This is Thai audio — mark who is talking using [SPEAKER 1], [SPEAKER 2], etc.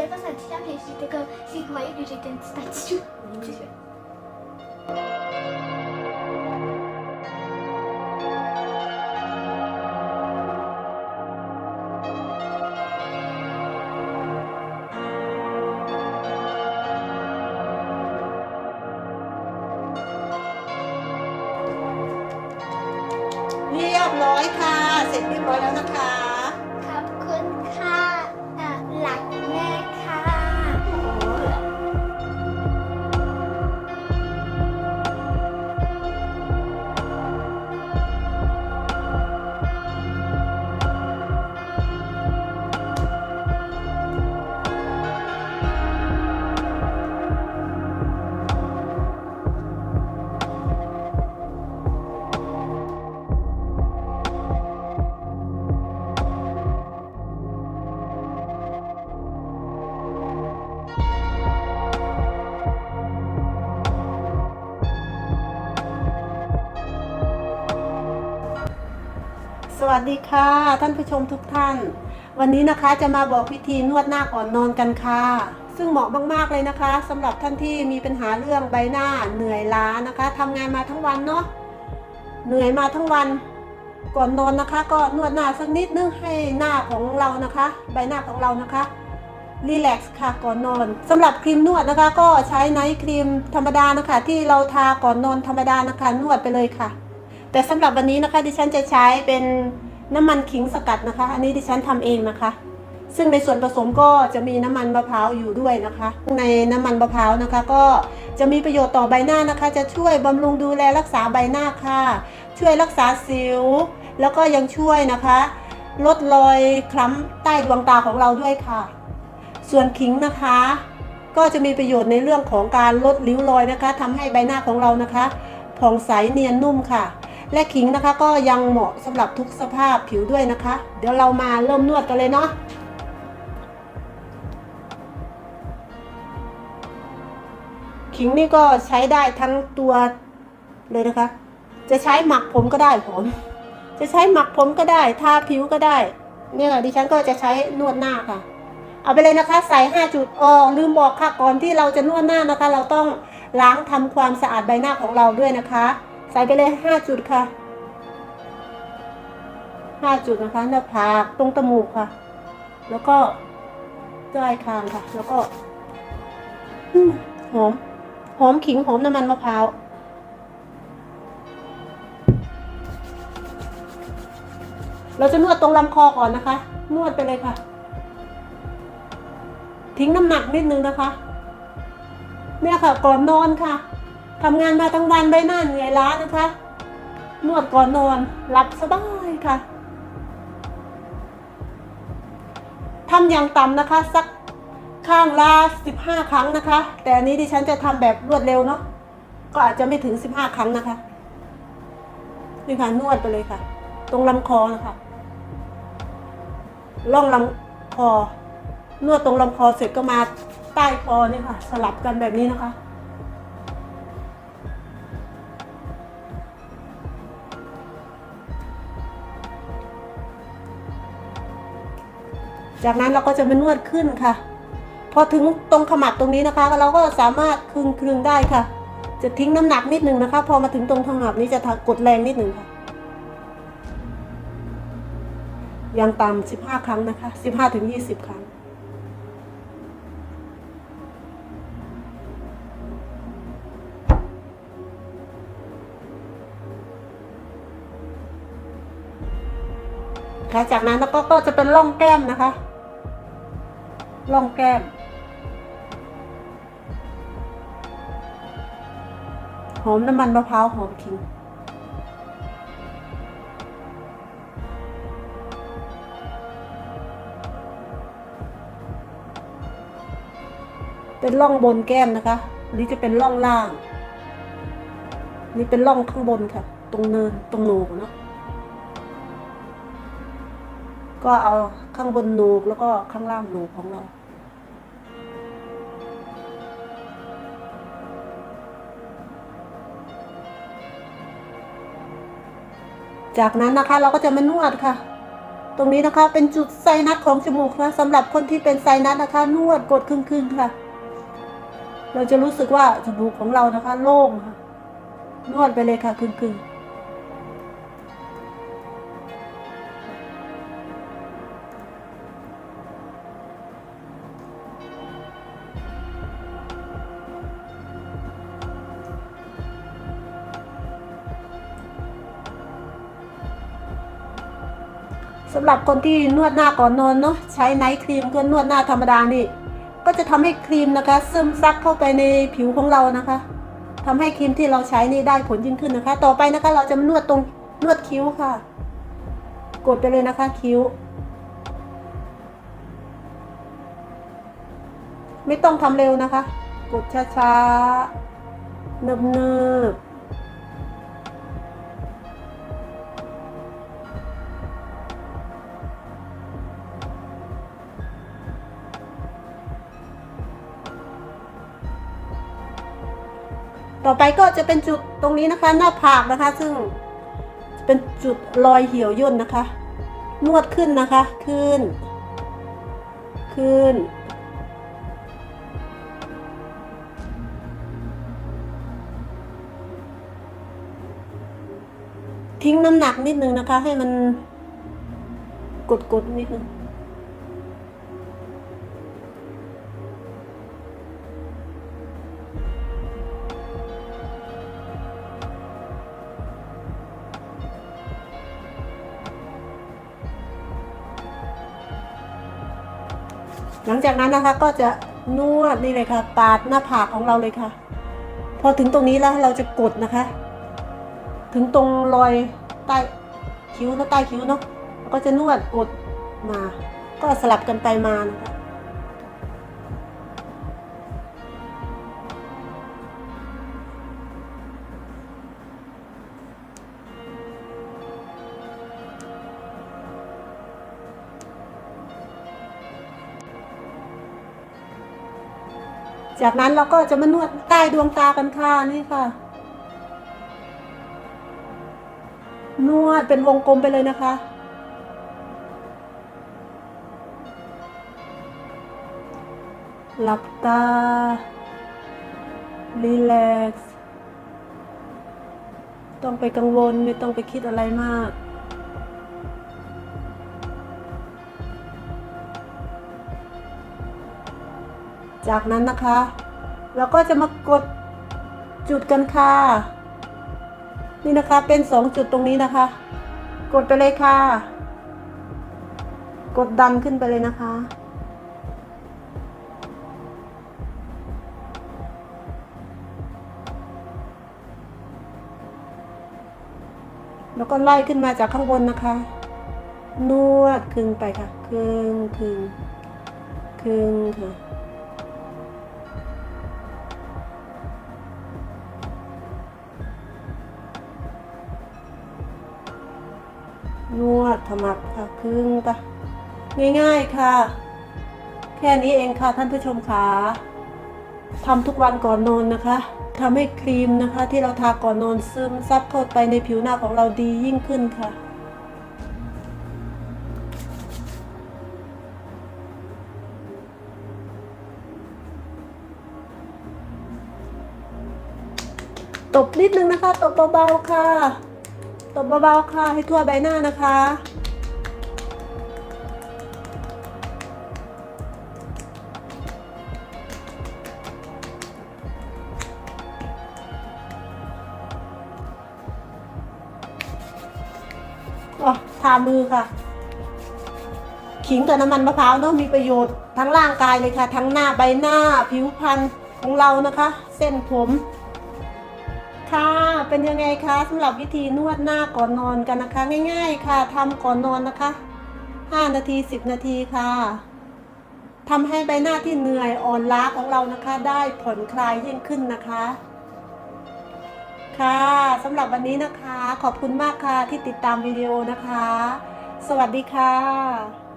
[SPEAKER 1] disais pas ça tient, et j'étais comme, si vous voyez que j'étais une statue. C'est sûr.
[SPEAKER 2] เรียบร้อยค่ะ เสร็จเรียบร้อยแล้วนะคะ วัสดีค่ะ ท่านผู้ชมทุกท่าน วันนี้นะคะจะมาบอกวิธีนวดหน้าก่อนนอนกันค่ะ ซึ่งเหมาะมากๆเลยนะคะสำหรับท่านที่มีปัญหาเรื่องใบหน้าเหนื่อยล้านะคะทำงานมาทั้งวันเนาะเหนื่อยมาทั้งวันก่อนนอนนะคะ ก็นวดหน้าสักนิดนึงให้หน้าของเรานะคะ ใบหน้าของเรานะคะรีแลกซ์ค่ะก่อนนอนสำหรับครีมนวดนะคะ ก็ใช้ไนท์ครีมธรรมดานะคะ ที่เราทาก่อนนอนธรรมดานะคะ นวดไปเลยค่ะ แต่สำหรับวันนี้นะคะดิฉันจะใช้เป็นน้ำมันขิงสกัดนะคะ อันนี้ดิฉันทำเองนะคะ ซึ่งในส่วนผสมก็จะมีน้ำมันมะพร้าวอยู่ด้วยนะคะ ในน้ำมันมะพร้าวนะคะ ก็จะมีประโยชน์ต่อใบหน้านะคะ จะช่วยบำรุงดูแลรักษาใบหน้าค่ะ ช่วยรักษาสิว แล้วก็ยังช่วยนะคะ ลดรอยคล้ำใต้ดวงตาของเราด้วยค่ะ ส่วนขิงนะคะก็จะมีประโยชน์ในเรื่องของการลดริ้วรอยนะคะทำให้ใบหน้าของเรานะคะผ่องใสเนียนนุ่มค่ะ และขิงนะคะก็ยังเหมาะสำหรับทุกสภาพผิวด้วยนะคะ เดี๋ยวเรามาเริ่มนวดกันเลยเนาะขิงนี่ก็ใช้ได้ทั้งตัวเลยนะคะ จะใช้หมักผมก็ได้ผม จะใช้หมักผมก็ได้ ทาผิวก็ได้ เนี่ยดิฉันก็จะใช้นวดหน้าค่ะ เอาไปเลยนะคะ ใส่5จุดอ๋อลืมบอกค่ะก่อนที่เราจะนวดหน้านะคะ เราต้องล้างทำความสะอาดใบหน้าของเราด้วยนะคะ ใส่ไปเลย5จุดค่ะ5จุดนะคะหน้าผากตรงตมูกค่ะ แล้วก็ใต้คางค่ะ แล้วก็หอมหอมขิงหอมน้ำมันมะพร้าวเราจะนวดตรงลำคอก่อนนะคะ นวดไปเลยค่ะ ทิ้งน้ำหนักนิดนึงนะคะ เนี่ยค่ะ ก่อนนอนค่ะ ทำงานมาทั้งวันใบหน้าเหนื่อยล้านะคะ นวดก่อนนอนหลับสบายค่ะทำอย่างต่ำนะคะ สักข้างละสิบห้าครั้งนะคะ แต่อันนี้ดิฉันจะทำแบบรวดเร็วเนาะก็อาจจะไม่ถึงสิบห้าครั้งนะคะนี่ค่ะนวดไปเลยค่ะ ตรงลำคอนะคะล่องลำคอนวดตรงลำคอเสร็จก็มาใต้คอเนี่ยค่ะ สลับกันแบบนี้นะคะ จากนั้นเราก็จะมานวดขึ้นค่ะ พอถึงตรงขมับตรงนี้นะคะ เราก็สามารถคลึงคลึงได้ค่ะ จะทิ้งน้ำหนักนิดนึงนะคะ พอมาถึงตรงขมับนี้จะกดแรงนิดนึงค่ะย่างต่ำสิบห้าครั้งนะคะสิบห้าถึงยี่สิบครั้งค่ะจากนั้นแล้วก็ก็จะเป็นร่องแก้มนะคะ ร่องแก้ม หอมน้ำมันมะพร้าวหอมขิงเป็นร่องบนแก้มนะคะอันนี้จะเป็นร่องล่าง นี่เป็นร่องข้างบนค่ะ ตรงเนินตรงโหนกเนาะ ก็เอาข้างบนโหนกแล้วก็ข้างล่างโหนกของเรา จากนั้นนะคะเราก็จะมานวดค่ะ ตรงนี้นะคะเป็นจุดไซนัสของจมูกนะสำหรับคนที่เป็นไซนัสนะคะ นวดกดครึ่งๆค่ะ เราจะรู้สึกว่าจมูกของเรานะคะ โล่งค่ะ นวดไปเลยค่ะครึ่งๆำหรับคนที่นวดหน้าก่อนนอนเนาะใช้ไนท์ครีมก็นวดหน้าธรรมดานี่ ก็จะทำให้ครีมนะคะ ซึมซับเข้าไปในผิวของเรานะคะทำให้ครีมที่เราใช้นี่ได้ผลยิ่งขึ้นนะคะ ต่อไปนะคะ เราจะมานวดตรงนวดคิ้วค่ะ กดไปเลยนะคะคิ้ว ไม่ต้องทำเร็วนะคะ กดช้าๆเนิบๆ ต่อไปก็จะเป็นจุดตรงนี้นะคะ หน้าผากนะคะ ซึ่งเป็นจุดรอยเหี่ยวย่นนะคะ นวดขึ้นนะคะ ขึ้น ขึ้น ทิ้งน้ำหนักนิดนึงนะคะ ให้มันกดกดๆนิดนึง หลังจากนั้นนะคะก็จะนวดนี่เลยค่ะ ปาดหน้าผากของเราเลยค่ะ พอถึงตรงนี้แล้วเราจะกดนะคะ ถึงตรงรอยใต้คิ้วแล้วใต้คิ้วเนาะก็จะนวดกดมา ก็สลับกันไปมานะคะ จากนั้นเราก็จะมานวดใต้ดวงตากันค่ะนี่ค่ะ นวดเป็นวงกลมไปเลยนะคะ หลับตา รีแลกซ์ ต้องไปกังวลไม่ต้องไปคิดอะไรมาก จากนั้นนะคะเราก็จะมากดจุดกันค่ะ นี่นะคะเป็นสองจุดตรงนี้นะคะ กดไปเลยค่ะ กดดันขึ้นไปเลยนะคะ แล้วก็ไล่ขึ้นมาจากข้างบนนะคะ นวดคึงไปค่ะคึงคึงคึงค่ะ มับค่ะครึ่งปะง่ายๆค่ะ แค่นี้เองค่ะท่านผู้ชมค่ะทำทุกวันก่อนนอนนะคะทำให้ครีมนะคะ ที่เราทาก่อนนอนซึมซับเข้าไปในผิวหน้าของเราดียิ่งขึ้นค่ะตบนิดนึงนะคะ ตบเบาๆค่ะ ตบเบาๆค่ะ ให้ทั่วใบหน้านะคะ อ๋อทามือค่ะ ขิงกับน้ำมันมะพร้าวเนาะมีประโยชน์ทั้งร่างกายเลยค่ะ ทั้งหน้าใบหน้าผิวพรรณของเรานะคะ เส้นผมค่ะเป็นยังไงคะสำหรับวิธีนวดหน้าก่อนนอนกันนะคะ ง่าย ๆ ค่ะทำก่อนนอนนะคะ 5 นาที 10 นาทีค่ะทำให้ใบหน้าที่เหนื่อยอ่อนล้าของเรานะคะ ได้ผ่อนคลายยิ่งขึ้นนะคะ ค่ะสำหรับวันนี้นะคะ ขอบคุณมากค่ะที่ติดตามวิดีโอนะคะ สวัสดีค่ะ